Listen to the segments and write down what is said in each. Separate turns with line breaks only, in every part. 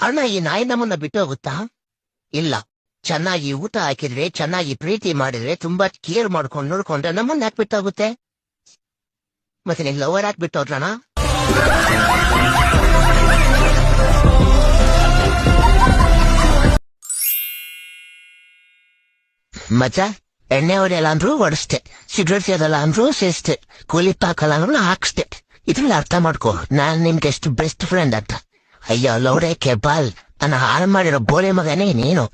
ಅಣ್ಣ, ಈ ನಾಯಿ ನಮ್ಮನ್ನ ಬಿಟ್ಟು ಹೋಗುತ್ತಾ ಇಲ್ಲ. ಚೆನ್ನಾಗಿ ಊಟ ಹಾಕಿದ್ರೆ, ಚೆನ್ನಾಗಿ ಪ್ರೀತಿ ಮಾಡಿದ್ರೆ, ತುಂಬಾ ಕೇರ್ ಮಾಡ್ಕೊಂಡು ನೋಡ್ಕೊಂಡ್ರೆ ನಮ್ಮನ್ನ ಯಾಕೆ ಬಿಟ್ಟು ಹೋಗುತ್ತೆ ಮತ್ತೆ ನಿನ್ ಲವರ್ ಯಾಕೆ ಬಿಟ್ಟು ಹೋದ್ರಣ ಮಚ್ಚ, ಎಣ್ಣೆ ಹೊಡೆಯಲ್ಲ ಅಂದ್ರೂ ಹೊಡಿಸ್ತೆ ಸಿಗರೇಟ್ ಸೇದಲ್ಲ ಅಂದ್ರೂ ಸೇಸ್ತೆ. ಕೂಲಿಪ್ಪ ಹಾಕಲ್ಲ ಅಂದ್ರೂ ಹಾಕ್ಸ್ತೆ. ಇದ್ರಲ್ಲಿ ಅರ್ಥ ಮಾಡ್ಕೋ. ನಾನ್ ನಿಮ್ಗೆ ಎಷ್ಟು ಬೆಸ್ಟ್ ಫ್ರೆಂಡ್ ಅಂತ. ಅಯ್ಯೋ ಲೌಡೆ ಕೆಬಾಲ್ ನನ್ನ ಹಾಳು ಮಾಡಿರೋ ಬೋರೆ ಮಗನೇ ನೀನು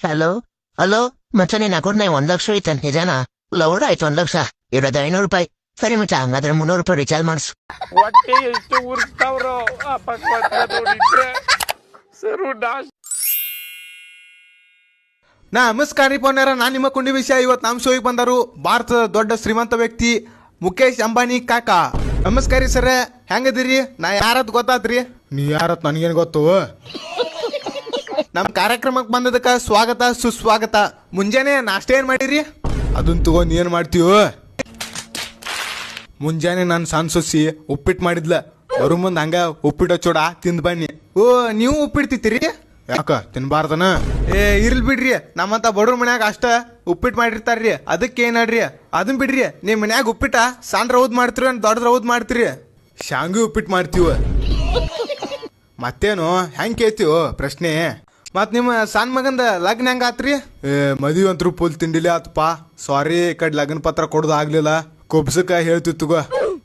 ಹಲೋ ಹಲೋ ಮಚ್ಚ ನಿನ್ ಅಕೌಂಟ್ ಒಂದ್ ಲಕ್ಷ ಐತೆ ನಿಜಾನ ಲೌಡ್ ಆಯ್ತು ಒಂದ್ ಲಕ್ಷ ಇರೋದು ಐನೂರು ರೂಪಾಯಿ ಸರಿ ಮಚ್ಚ ಹಂಗಾದ್ರೆ ಮುನ್ನೂರು ರೂಪಾಯಿ ರಿಚಾರ್ಜ್ ಮಾಡಿಸು
ಹೊಟ್ಟೆ ಎಷ್ಟು ಉರ್ಸ್ತಾವ್ರೋ ಆ ಪಕ್ಕ ನೋಡಿದ್ರೆ ಸರು ಡಾಸ್
ನಮಸ್ಕಾರ ರೀ ಪೋನ್ಯಾರ ನಾನು ನಿಮ್ಮ ಕುಂಡಿ ವಿಷಯ ಇವತ್ತು ನಮ್ಮ ಶೋಗೆ ಬಂದರು ಭಾರತದ ದೊಡ್ಡ ಶ್ರೀಮಂತ ವ್ಯಕ್ತಿ ಮುಖೇಶ್ ಅಂಬಾನಿ ಕಾಕ. ನಮಸ್ಕಾರ ರೀ ಸರ ಹೆಂಗದಿರಿ? ನಾ ಯಾರತ್ ಗೊತ್ತಾತ್ರಿ? ನೀ ಯಾರತ್ ನನಗೇನು ಗೊತ್ತು? ನಮ್ಮ ಕಾರ್ಯಕ್ರಮಕ್ಕೆ ಬಂದದಕ್ಕೆ ಸ್ವಾಗತ, ಸುಸ್ವಾಗತ. ಮುಂಜಾನೆ ನಾಷ್ಟ ಏನು ಮಾಡಿರಿ? ಅದನ್ನ ತಗೊಂಡು ಏನು ಮಾಡ್ತೀವೋ ಮುಂಜಾನೆ ನಾನು ಸಣ್ಣ ಸುಸಿ ಉಪ್ಪಿಟ್ಟು ಮಾಡಿದ್ಲ. ಬರು ಮುಂದೆ ಹಂಗೆ ಉಪ್ಪಿಟ್ಟು ಚೂಡ ತಿಂದು ಬನ್ನಿ. ಓ, ನೀವು ಉಪ್ಪಿಟ್ಟು ತಿಂತೀರಿ ಯಾಕ? ತಿನ್ಬಾರ್ದನ? ಏ ಇರ್ಲಿ ಬಿಡ್ರಿ. ನಮ್ಮಂತ ಬಡವ್ರ ಮನ್ಯಾಗ ಅಷ್ಟ ಉಪ್ಪಿಟ್ಟು ಮಾಡಿರ್ತಾರ್ರಿ. ಅದಕ್ಕೆ ಏನಾಡ್ರಿ? ಅದನ್ ಬಿಡ್ರಿ. ನಿಮ್ ಮನ್ಯಾಗ ಉಪ್ಪಿಟ್ಟ ಸಣ್ಣ ರೌದ್ ಮಾಡ್ತೀರಿ ಅಂತ ದೊಡ್ಡ ರೌದ್ ಮಾಡ್ತೀರಿ? ಶಾಂಗಿ ಉಪ್ಪಿಟ್ಟು ಮಾಡ್ತೀವ. ಮತ್ತೇನು? ಹೆಂಗ್ ಕೇಳ್ತೀವೋ? ಪ್ರಶ್ನೆ. ಮತ್ ನಿಮ್ಮ ಸಣ್ಣ ಮಗಂದ ಲಗ್ನ ಹೆಂಗ ಆತ್ರಿ? ಏ ಮದುವೆ ಅಂತೂ ಫುಲ್ ತಿಂಡಿಲಿ ಆತಪ್ಪ ಸಾರಿ ಈ ಕಡೆ ಲಗ್ನ ಪತ್ರ ಕೊಡೋದು ಆಗ್ಲಿಲ್ಲ. ಕೊಬ್ಸಕ ಹೇಳ್ತಿತ್ತುಗೋ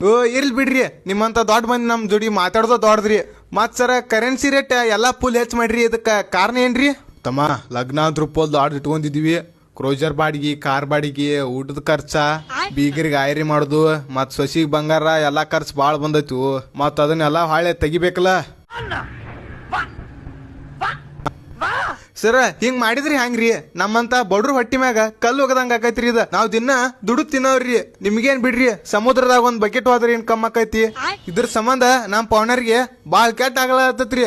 ಓ ಇರ್ಲಿ ಬಿಡ್ರಿ. ನಿಮ್ಮಂತ ದೊಡ್ಡ ಮಂದಿ ನಮ್ ಜೋಡಿ ಮಾತಾಡೋದು ದೊಡ್ಡದ್ರಿ ಮತ್ ಸರ ಕರೆನ್ಸಿ ರೇಟ್ ಎಲ್ಲ ಫುಲ್ ಹೆಚ್ಚು ಮಾಡಿರಿ. ಇದಕ್ಕೆ ಕಾರಣ ಏನ್ರಿ? ತಮ್ಮ ಲಗ್ನ ಅಂತ ಆರ್ಡ್ರ್ ಇಟ್ಕೊಂಡಿದೀವಿ. ಕ್ರೋಜರ್ ಬಾಡಿಗೆ, ಕಾರ್ ಬಾಡಿಗೆ, ಊಟದ ಖರ್ಚ, ಬೀಗರಿಗೆ ಆಯ್ರಿ ಮಾಡುದು ಮತ್ತು ಸೊಸಿಗೆ ಬಂಗಾರ ಎಲ್ಲ ಖರ್ಚು ಭಾಳ ಬಂದೈತು. ಮತ್ತು ಅದನ್ನೆಲ್ಲ ಹಾಳೆ ತೆಗಿಬೇಕಲ್ಲ? ಸರ, ಹಿಂಗ್ ಮಾಡಿದ್ರಿ ಹ್ಯಾಂಗ್ರಿ? ನಮ್ಮಂತ ಬಡ್ರು ಹೊಟ್ಟಿ ಮ್ಯಾಗ ಕಲ್ಲು ಹೋಗದಂಗ ಆಕೈತ್ರಿ ಇದ. ನಾವ್ ದಿನ ದುಡು ತಿನ್ನವ್ರಿ ನಿಮ್ಗೇನ್ ಬಿಡ್ರಿ? ಸಮುದ್ರದಾಗ ಒಂದ್ ಬಕೆಟ್ ಹೋದ್ರಿ ಏನ್ ಕಮ್ಮ ಆಕೈತಿ? ಇದ್ರ ಸಂಬಂಧ ನಮ್ ಪೌನರ್ಗೆ ಬಾಳ್ ಕೆಟ್ಟ ಆಗಲತ್ತತ್ರಿ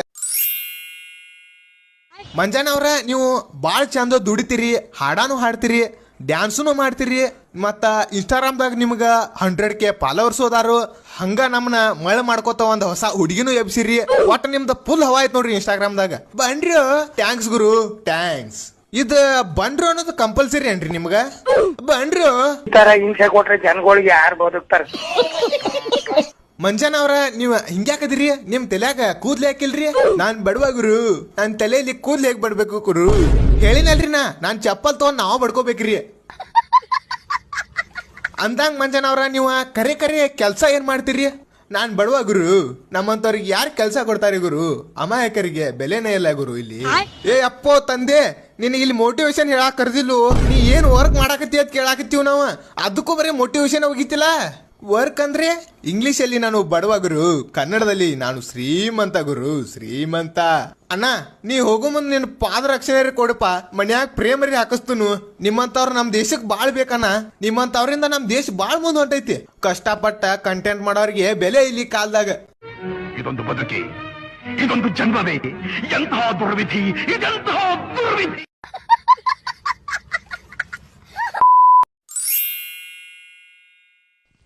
ಮಂಜಾನ ಅವ್ರ, ನೀವು ಬಾಳ್ ಚಂದ ದುಡಿತೀರಿ, ಹಾಡಾನು ಹಾಡ್ತೀರಿ. ಡ್ಯಾನ್ಸುನು ಮಾಡ್ತೀರಿ, ಮತ್ತು ಇನ್ಸ್ಟಾಗ್ರಾಮ್ದಾಗ ನಿಮ್ಗೆ ಹಂಡ್ರೆಡ್ ಕೆ ಫಾಲೋವರ್ಸ್ ಹೋದಾರು, ಹಂಗೆ ನಮ್ಮನ್ನ ಮಳೆ ಮಾಡ್ಕೋತ ಒಂದು ಹೊಸ ಹುಡುಗಿನೂ ಎಬ್ಸಿರಿ. ಒಟ್ಟು ನಿಮ್ದು ಫುಲ್ ಹವಾ ಆಯ್ತು ನೋಡ್ರಿ ಇನ್ಸ್ಟಾಗ್ರಾಮ್ದಾಗ ಬನ್ರಿ ಟ್ಯಾಂಕ್ಸ್ ಗುರು ಟ್ಯಾಂಕ್ಸ್ ಇದ ಬಂಡ್ರು ಅನ್ನೋದು ಕಂಪಲ್ಸರಿ ಏನ್ರಿ ನಿಮ್ಗ?
ತರ ಹಿಂಸೆ ಕೊಟ್ರೆ ಜನಗಳಿಗೆ ಯಾರು ಬದುಕ್ತಾರ?
ಮಂಜಾನ ಅವ್ರ, ನೀವ್ ಹಿಂಗ್ಯಾಕದ್ರಿ ನಿಮ್ ತಲ್ಯಾಗ ಕೂದ್ಲೆ ಹಾಕಿಲ್ರಿ ನಾನ್ ಬಡವ ಗುರು. ನನ್ ತಲೆಯಲ್ಲಿ ಕೂದ್ಲೆ ಹೇಗ್ ಬಡ್ಬೇಕು ಗುರು? ಹೇಳಿನಲ್ರಿ ನಾ. ನಾನ್ ಚಪ್ಪಲ್ ತಗೊಂಡ್ ನಾವ್ ಬಡ್ಕೋಬೇಕ್ರಿ. ಅಂದಂಗ ಮಂಜಾನ ಅವ್ರ, ನೀವು ಕರೆ ಕರೆ ಕೆಲ್ಸ ಏನ್ ಮಾಡ್ತೀರಿ? ನಾನ್ ಬಡವ ಗುರು. ನಮ್ಮಂತವ್ರಿಗೆ ಯಾರು ಕೆಲ್ಸ ಕೊಡ್ತಾರೆ ಗುರು? ಅಮಾಯಕರಿಗೆ ಬೆಲೆನೇ ಇಲ್ಲ ಗುರು ಇಲ್ಲಿ. ಏ ಅಪ್ಪೋ ತಂದೆ, ನಿನಗೆ ಇಲ್ಲಿ ಮೋಟಿವೇಶನ್ ಹೇಳಕ್ ಕರ್ದಿಲ್ಲು ನೀ ಏನ್ ವರ್ಕ್ ಮಾಡಾಕತ್ತಿ ಅಂತ ಕೇಳಾಕತ್ತೀವ್ ನಾವು? ಅದಕ್ಕೂ ಬರೀ ಮೋಟಿವೇಶನ್ ಹೋಗಿತ್ತಿಲ್ಲ? ವರ್ಕ್ ಅಂದ್ರೆ ಇಂಗ್ಲಿಷ್ ಅಲ್ಲಿ ನಾನು ಬಡವ ಗುರು, ಕನ್ನಡದಲ್ಲಿ ನಾನು ಶ್ರೀಮಂತ ಗುರು, ಶ್ರೀಮಂತ. ಅಣ್ಣ, ನೀ ಹೋಗೋ ಮುಂದೆ ನಿನ್ನ ಪಾದರಕ್ಷಣೆ ಕೊಡಪ್ಪ, ಮನ್ಯಾಗ ಪ್ರೇಮರಿ ಹಾಕಿಸ್ತನು. ನಿಮ್ಮಂತವ್ರ ನಮ್ ದೇಶಕ್ ಬಾಳ್ ಬೇಕಣ್ಣ. ನಿಮ್ಮಂತವ್ರಿಂದ ನಮ್ ದೇಶ ಬಾಳ್ ಮುಂದ್ ಹೊಂಟೈತಿ. ಕಷ್ಟಪಟ್ಟ ಕಂಟೆಂಟ್ ಮಾಡೋರಿಗೆ ಬೆಲೆ ಇಲ್ಲಿ ಕಾಲದಾಗ.
ಇದೊಂದು ಬದುಕಿ, ಇದೊಂದು ಜನ್ಮವೇ, ಎಂತಹ ದುರ್ವಿಧಿ, ಇದೆಂತಹ ದುರ್ವಿಧಿ.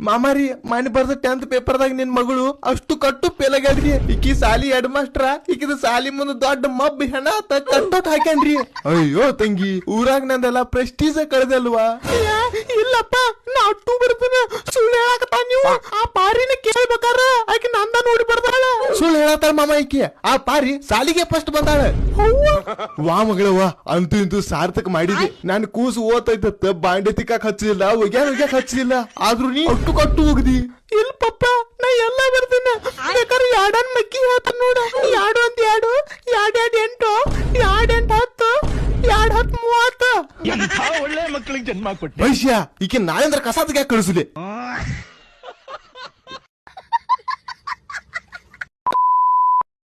ಮಾಮಾರಿ, ಮನೆ ಬರ್ದ ಟೆಂತ್ ಪೇಪರ್ದಾಗ ನಿನ್ ಮಗಳು ಅಷ್ಟು ಕಟ್ಟು ಪೇಲಾಗ್ಯಾದ್ರಿ ಈಕಿ ಸಾಲಿ ಹೆಡ್ ಮಾಸ್ಟ್ರ ಈಕಿದ ಸಾಲಿ ಮುಂದ ದೊಡ್ಡ ಮಬ್ಬ ಹೆಣ ಕಟ್ಟೋಟ್ ಹಾಕ್ಯಾನ್ರಿ. ಅಯ್ಯೋ ತಂಗಿ, ಊರಾಗ ನಂದೆಲ್ಲ ಪ್ರೆಸ್ಟೀಜ್ ಕಳೆದಲ್ವಾ? ಇಲ್ಲಪ್ಪ, ನಾ ಅಟ್ಟು ಬರ್ತಾನ ಸುಳ್ಳು ಹೇಳಕತ್ತ ನೀವು. ಹೇಳತ್ತಾಳ ಮಾಮ ಈಕಿ? ಆ ಪಾರಿ ಸಾಲಿಗೆ ಫಸ್ಟ್ ಬಂದಾಳ. ವಾ ಮಗಳವ್ವ ಅಂತೂ ಇಂತೂ ಸಾರ್ಥಕ ಮಾಡಿದೆ. ನಾನು ಕೂಸು ಓದ್ತೈತ ಬಾಂಡೆ ತಿಕ್ಕಾಕ್ ಹಚ್ಚಲಿಲ್ಲ ಒಗ್ಯಾನ ಒಗ್ಯಾಕ ಹಚ್ಚಲಿಲ್ಲ ಆದ್ರೂ ನೀ ಅಟ್ಟು ಕಟ್ಟು ಹೋಗದಿ. ಇಲ್ ಪಪ್ಪ ನಾ ಎಲ್ಲ ಬರ್ತೀನಿ ಬೇಕಾದ್ರೆ ಯಾಡನ್ ಮಕ್ಕಿ ಹೇಳ್ತಾನ ನೋಡ. ಯಾಡು ಅಂತ ಯಾಡು ಯಾಡ್ ಯಾಡ್ ಎಂಟು ಯಾಡ್ ಎಂಟು ಹತ್ತು ಯಾಡ್ ಹತ್ ಮೂವತ್ತು.
ಒಳ್ಳೆ ಮಕ್ಕಳಿಗೆ ಜನ್ಮ ಕೊಟ್ಟೆ.
ಭವಿಷ್ಯ ಈಕೆ ನಾಳೆಂದ್ರ ಕಸಾದಕ್ಕೆ ಕಳಿಸುಲೆ